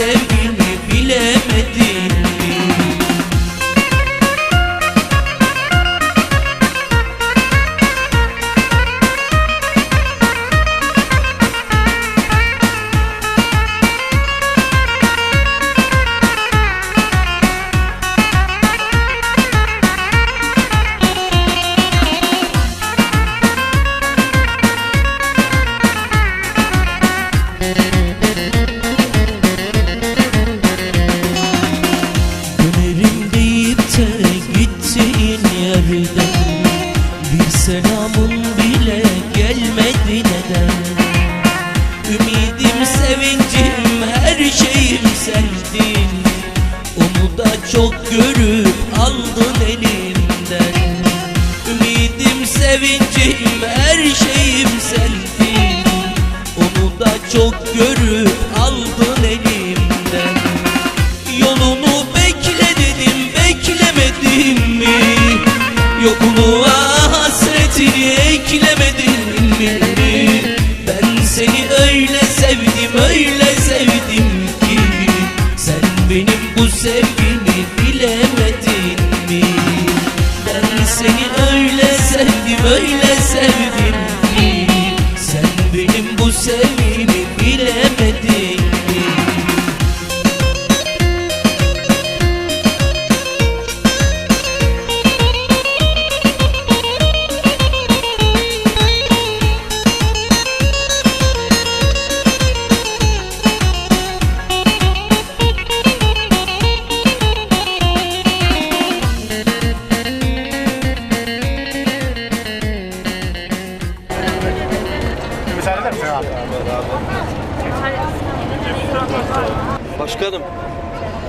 benim Başkanım,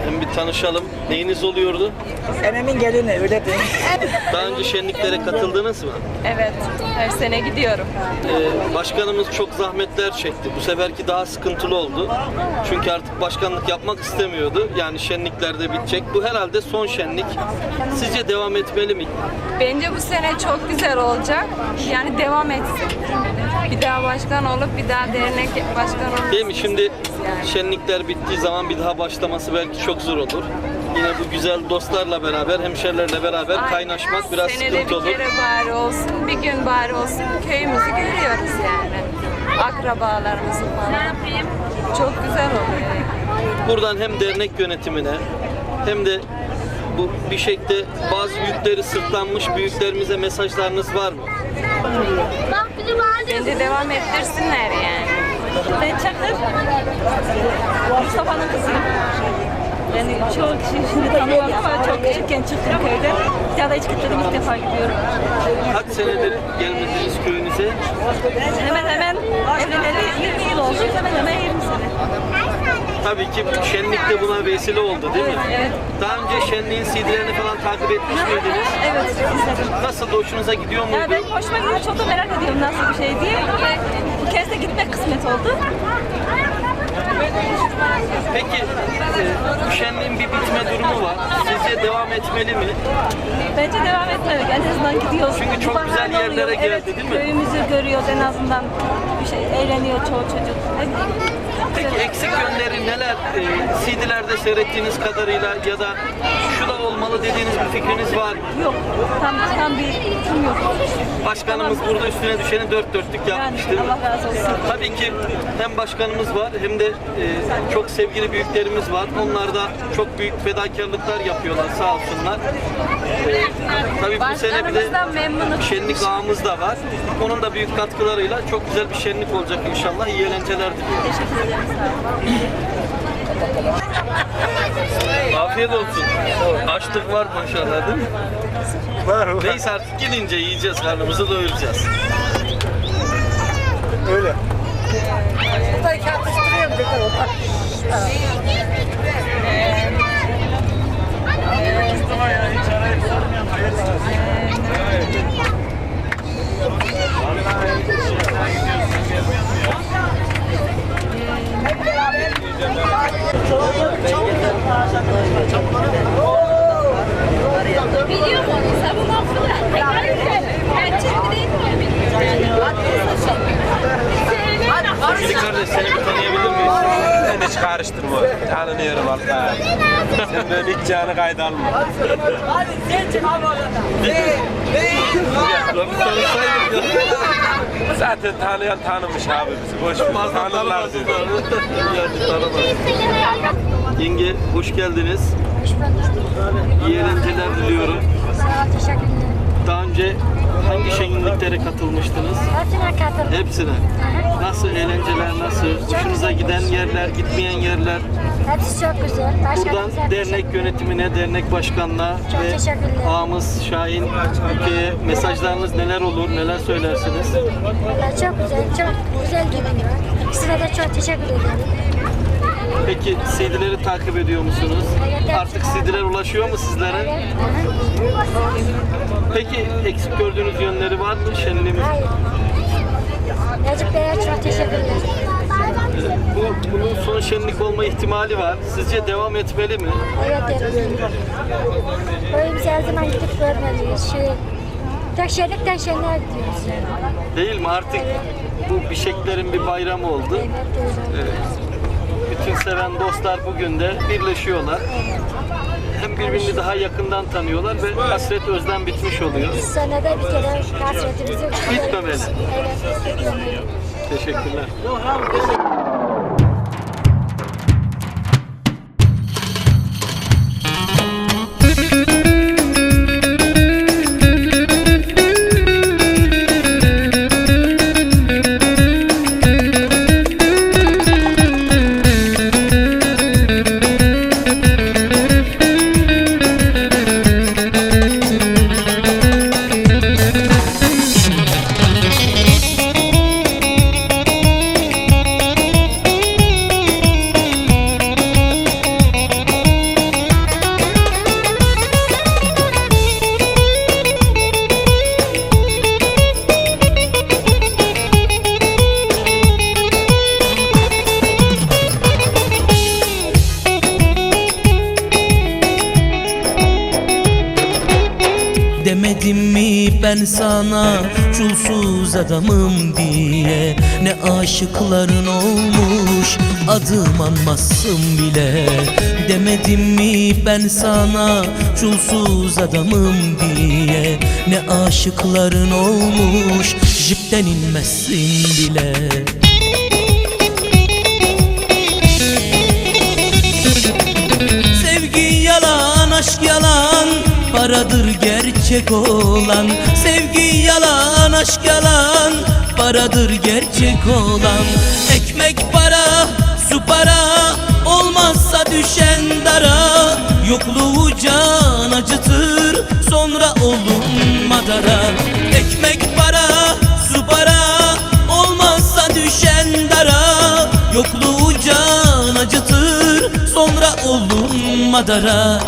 hem bir tanışalım. Neyiniz oluyordu? Enemin gelini öyle değil. Daha önce şenliklere katıldınız mı? Evet, her sene gidiyorum. Ee, başkanımız çok zahmetler çekti. Bu seferki daha sıkıntılı oldu. Çünkü artık başkanlık yapmak istemiyordu. Yani şenlikler de bitecek. Bu herhalde son şenlik. Sizce devam etmeli mi? Bence bu sene çok güzel olacak. Yani devam etsin. Bir daha başkan olup bir daha dernek başkan olması. Değil mi? Şimdi Yani. şenlikler bittiği zaman bir daha başlaması belki çok zor olur. Yine bu güzel dostlarla beraber, hemşerilerle beraber Aynen. kaynaşmak biraz Senede sıkıntı bir olur. kere bari olsun, bir gün bari olsun köyümüzü görüyoruz yani. Akrabalarımızı falan. Çok güzel oluyor. Buradan hem dernek yönetimine hem de bu bir şekilde bazı yükleri sırtlanmış büyüklerimize mesajlarınız var mı? Bence devam ettirsinler yani. Ben Çakır. Mustafa'nın kızıyım. Yani çok şimdi tanıyorum ama çok küçükken çıktım köyden. Bir daha da hiç gitmedim ilk defa gidiyorum. Kaç senedir gelmediniz köyünüze? Hemen hemen evleneli 20 yıl oldu. Hemen hemen 20 sene. Tabii ki şenlik de buna vesile oldu değil mi? Evet. Daha önce şenliğin CD'lerini falan takip etmiş miydiniz? Evet izledim. Nasıl hoşunuza gidiyor Ya muydu? ben hoşuma gidiyor. Çok da merak ediyorum nasıl bir şey diye. Bu kez de gitmek kısmet oldu. Peki e, bir bitme durumu var. Sizce devam etmeli mi? Bence devam etmemek. En azından gidiyoruz. Çünkü çok güzel bahane yerlere oluyor. geldi, evet, değil mi? Köyümüzü görüyoruz en azından. Bir şey eğleniyor çoğu çocuk. Peki eksik yönleri neler? E, CD'lerde seyrettiğiniz kadarıyla ya da şu da olmalı dediğiniz bir fikriniz var mı? Yok. Tam, tam bir fikrim yok. Başkanımız burada üstüne düşeni dört dörtlük Yani yapmış değil mi? Allah razı olsun. Tabii ki hem başkanımız var hem de e, çok sevgili büyüklerimiz var. Onlar da çok büyük fedakarlıklar yapıyorlar sağ olsunlar. E, Tabii bu sene bir de Başkanımızdan memnunum. şenlik ağımız da var. Onun da büyük katkılarıyla çok güzel bir şenlik olacak inşallah. İyi eğlenceler diliyorum. Teşekkür ederim. Sağ olun. Afiyet olsun. Açlık var maşallah değil mi? Var var. Neyse artık gidince yiyeceğiz, karnımızı doyuracağız. Öyle. Burada iki atıştırıyorum dedi. Biliyor musun? Sabun altına. Tekrar ederim. Ben çektireyim mi? Sevgili kardeş seni bir tanıyabilir miyiz? Ben hiç karıştırma. Tanınıyorum valla. Sen benim hiç canı kayda alma. Tanısaydık ya. Zaten tanıyan tanımış abi bizi. Boş ver. Tanırlar diyor. Yenge hoş geldiniz. İyi eğlenceler diliyorum. Daha önce hangi şenliklere katılmıştınız? Hepsine katıldım. Hepsine. Nasıl eğlenceler nasıl? Hoşunuza giden yerler, gitmeyen yerler. Hepsi çok güzel. Başkanımıza Buradan dernek yönetimine, dernek başkanına Çok ve ağamız Şahin Ülke'ye mesajlarınız neler olur, neler söylersiniz? Vallahi çok güzel, çok güzel gidiyor. Size de çok teşekkür ederim. Peki CD'leri takip ediyor musunuz? Evet. Artık CD'ler ulaşıyor mu sizlere? Evet. Peki eksik gördüğünüz yönleri var mı şenliğimiz? Hayır. Necip Bey'e çok teşekkürler. Bu, bunun son şenlik olma ihtimali var. Sizce devam etmeli mi? Evet, evet. Böyle biz her zaman gidip görmeliyiz. Şey, tek şenlikten şenliğe gidiyoruz yani. Değil mi? Artık bu bişeklerin bir bayramı oldu. Evet, öyle. Evet. Bütün seven dostlar bugün de birleşiyorlar. Hem birbirini daha yakından tanıyorlar ve hasret özlem bitmiş oluyor. Senede bir kere hasretimizi Bitmemeli. Evet, bitmemeli. Teşekkürler. Ben sana çulsuz adamım diye Ne aşıkların olmuş adım anmazsın bile. Demedim mi ben sana çulsuz adamım diye Ne aşıkların olmuş jipten inmezsin bile. Sevgi yalan, aşk yalan Paradır gerçek olan Sevgi yalan, aşk yalan Paradır gerçek olan. Ekmek para, su para Olmazsa düşen dara Yokluğu can acıtır Sonra olun madara Ekmek para, su para Olmazsa düşen dara Yokluğu can acıtır Sonra olun madara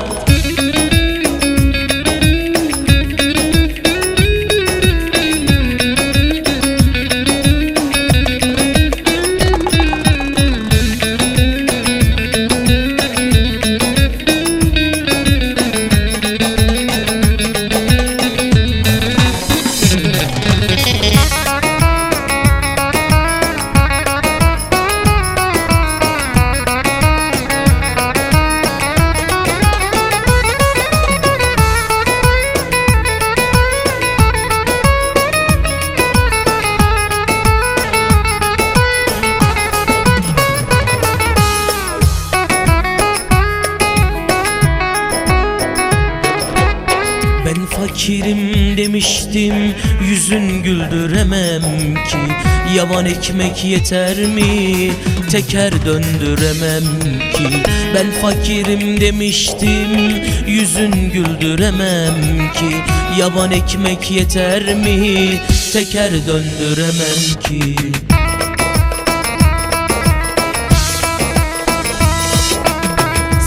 demiştim Yüzün güldüremem ki. Yavan ekmek yeter mi? Teker döndüremem ki. Ben fakirim demiştim Yüzün güldüremem ki. Yavan ekmek yeter mi? Teker döndüremem ki.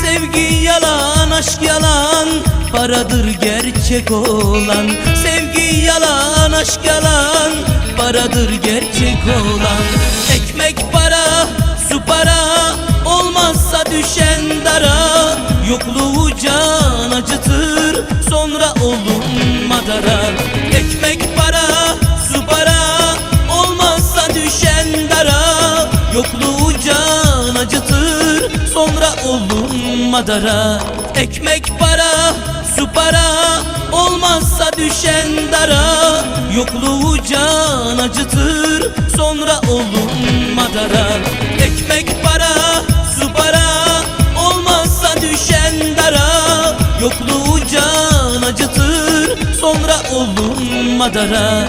Sevgi yalan, aşk yalan Paradır gerçek olan. Sevgi yalan, aşk yalan Paradır gerçek olan. Ekmek para, su para Olmazsa düşen dara. Yokluğu can acıtır Sonra olun madara Ekmek para, su para Olmazsa düşen dara. Yokluğu can acıtır Sonra olun madara Ekmek para, su para düşen dara Yokluğu can acıtır Sonra olun madara Ekmek para, su para Olmazsa düşen dara Yokluğu can acıtır Sonra olun madara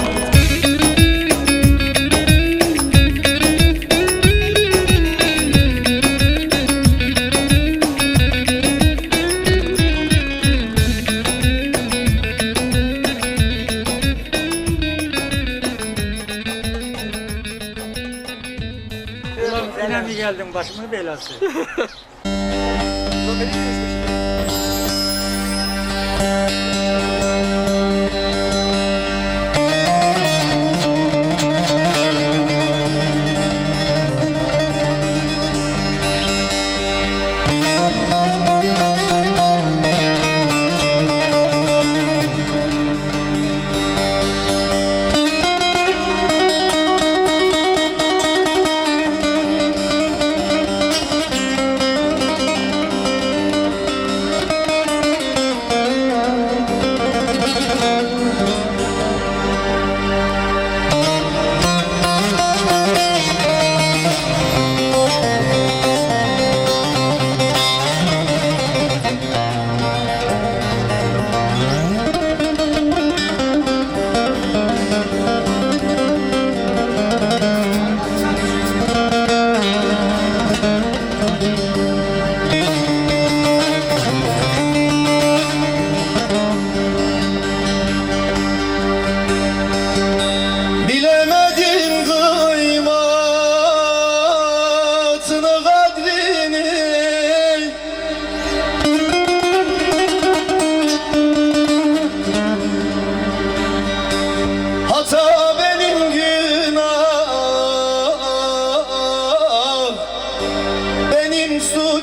mi geldin başımın belası?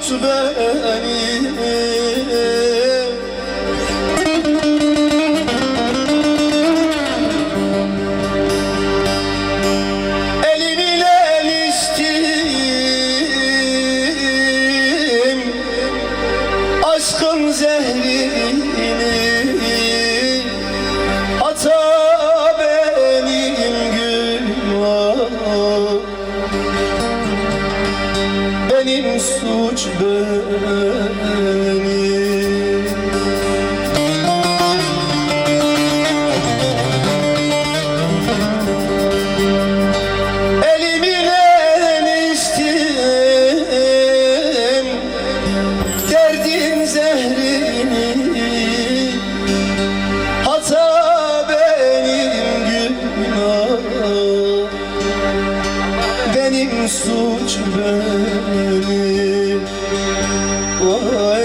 Benim Benim suç benim Benim suç benim. Vay